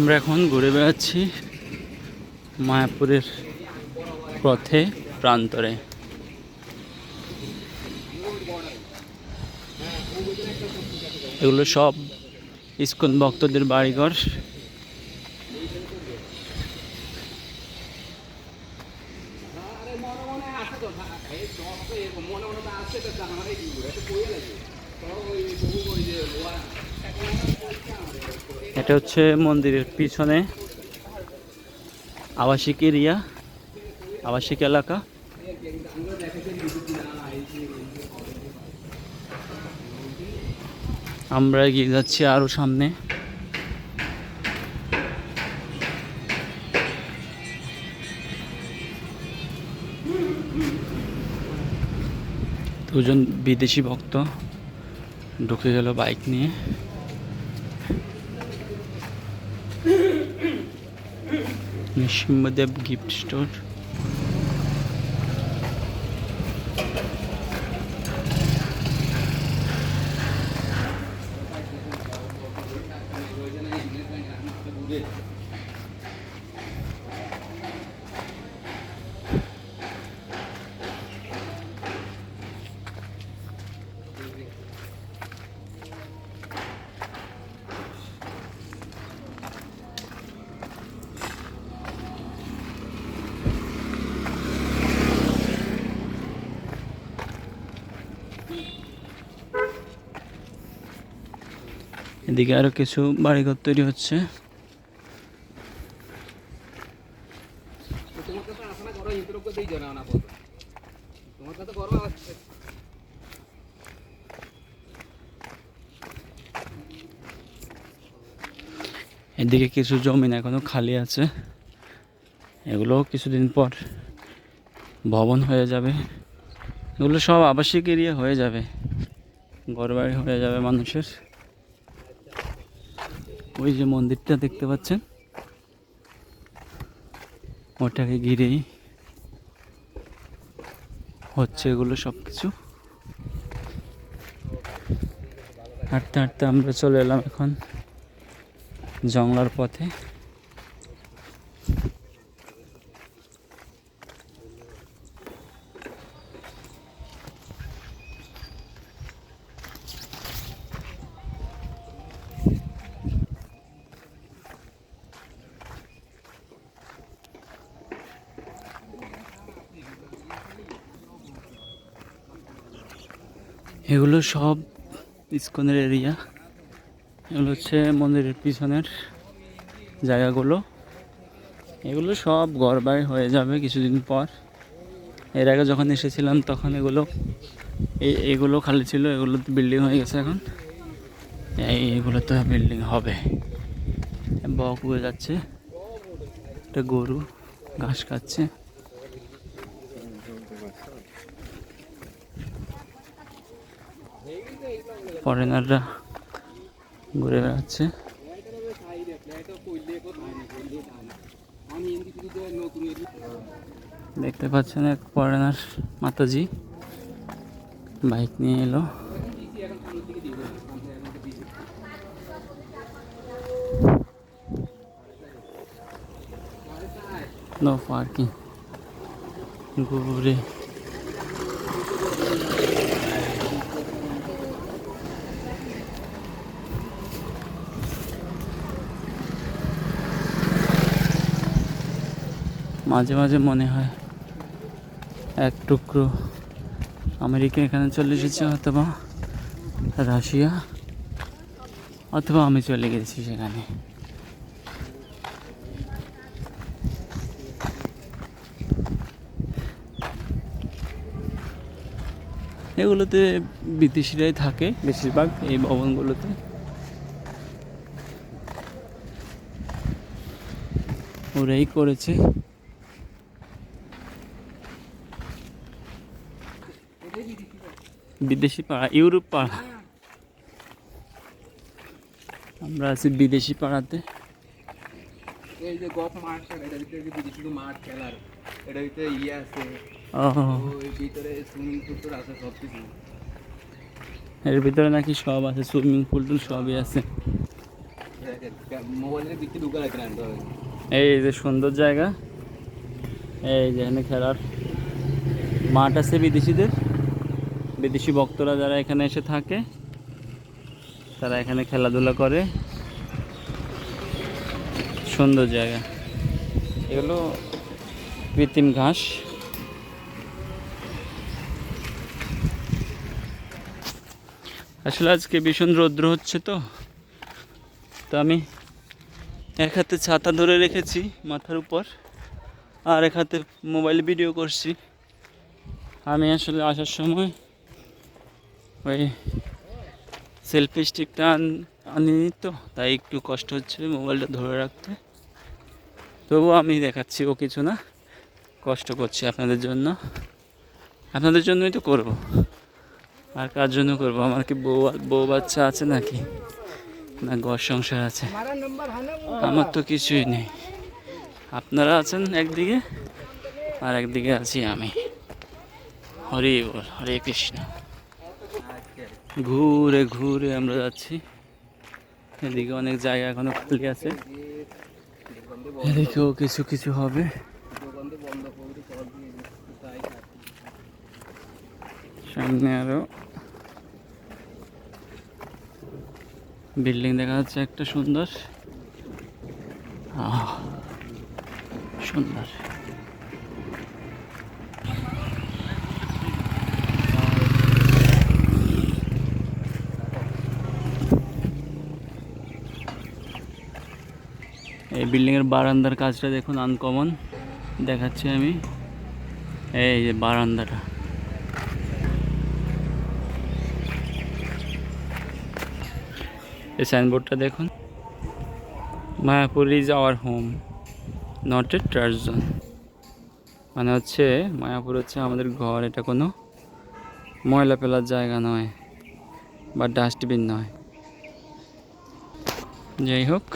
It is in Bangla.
আমরা এখন ঘুরে বেড়াচ্ছি মায়াপুরের পথে প্রান্তরে। এগুলো সব ইস্কন ভক্তদের বাড়িঘর। এটা হচ্ছে মন্দিরের পিছনে আবাসিক এরিয়া, আবাসিক এলাকা। আমরা এগিয়ে যাচ্ছি আরও সামনে। দুজন বিদেশি ভক্ত ঢুকে গেল বাইক নিয়ে। शिमदेव गिफ्ट स्टोर এদিকে আরও কিছু বাড়িঘর তৈরি হচ্ছে। এদিকে কিছু জমিন এখনও খালি আছে। এগুলো কিছুদিন পর ভবন হয়ে যাবে। এগুলো সব আবাসিক এরিয়া হয়ে যাবে। ঘরবাড়ি হয়ে যাবে মানুষের। ওই যে মন্দিরটা দেখতে পাচ্ছেন? ওটাকে ঘিরেই হচ্ছে এগুলো সব কিছু হাঁটতে হাঁটতে আমরা চলে এলাম এখন জংলার পথে। এগুলো সব ইস্কনের এরিয়া। এগুলো হচ্ছে মন্দিরের পিছনের জায়গাগুলো। এগুলো সব ঘরবাড়ি হয়ে যাবে কিছুদিন পর। এর আগে যখন এসেছিলাম তখন এগুলো এগুলো খালি ছিল, এগুলো তো বিল্ডিং হয়ে গেছে এখন। এই এগুলো তো বিল্ডিং হবে। বক উড়ে যাচ্ছে। একটা গরু ঘাস খাচ্ছে। ফরেনাররা ঘুরে বেড়াচ্ছে। দেখতে পাচ্ছেন এক ফরেনার মাতাজি। বাইক নিয়ে এলো। নো পার্কিং ঘুরে মাঝে মাঝে মনে হয় এক টুকরো আমেরিকা এখানে চলে এসেছে অথবা রাশিয়া অথবা আমি চলে গেছি সেখানে। এগুলোতে বিদেশিরাই থাকে বেশিরভাগ, এই ভবনগুলোতে। ওরাই করেছে। বিদেশি পাড়া ইউরোপ পাড়া। আমরা আছি বিদেশি পাড়াতে। এই যে গপ মাঠ এটা ভিতরে যে বিদেশি মাঠ খেলার এটা ভিতরে ইয়ে আছে। ভিতরে সুইমিং পুল টুল আছে সব কিছু। এর ভিতরে নাকি সব আছে সুইমিং পুল টুল সবই আছে। মোবাইলের দিকে ঢুকা রাখেন এই যে সুন্দর জায়গা। এই যে এখানে খেলার মাঠ আছে বিদেশিদের। বিদেশি ভক্তরা যারা এখানে এসে থাকে, তারা এখানে খেলাধুলা করে। সুন্দর জায়গা। এগুলো কৃত্রিম ঘাস। আসলে আজকে ভীষণ রৌদ্র হচ্ছে তো। তো আমি এক হাতে ছাতা ধরে রেখেছি মাথার উপর, আর এক হাতে মোবাইল ভিডিও করছি। আমি আসলে আসার সময় ওই সেলফি স্টিকটা আন আনিনি তো তাই একটু কষ্ট হচ্ছে মোবাইলটা ধরে রাখতে। তবুও আমি দেখাচ্ছি ও কিছু না কষ্ট করছি আপনাদের জন্য। আপনাদের জন্যই তো করব। আর কার জন্য করব? আমার কি বউ বউ বাচ্চা আছে নাকি? না ঘর সংসার আছে। আমার তো কিছুই নেই। আপনারা আছেন একদিকে আর একদিকে আছি আমি। হরি বল হরে কৃষ্ণ। ঘুরে ঘুরে আমরা যাচ্ছি। এদিকে অনেক জায়গা এখনও খালি আছে। এদিকেও কিছু কিছু হবে। সামনে আরও বিল্ডিং দেখা যাচ্ছে একটা সুন্দর। সুন্দর। এই বিল্ডিংয়ের বারান্দার কাজটা দেখুন আনকমন দেখাচ্ছি আমি। এই যে বারান্দাটা। এই সাইনবোর্ডটা দেখুন। Mayapur is our home not a transient মানে হচ্ছে, মায়াপুর হচ্ছে আমাদের ঘর। এটা কোনো ময়লা ফেলার জায়গা নয়, বা ডাস্টবিন নয়। যাই হোক।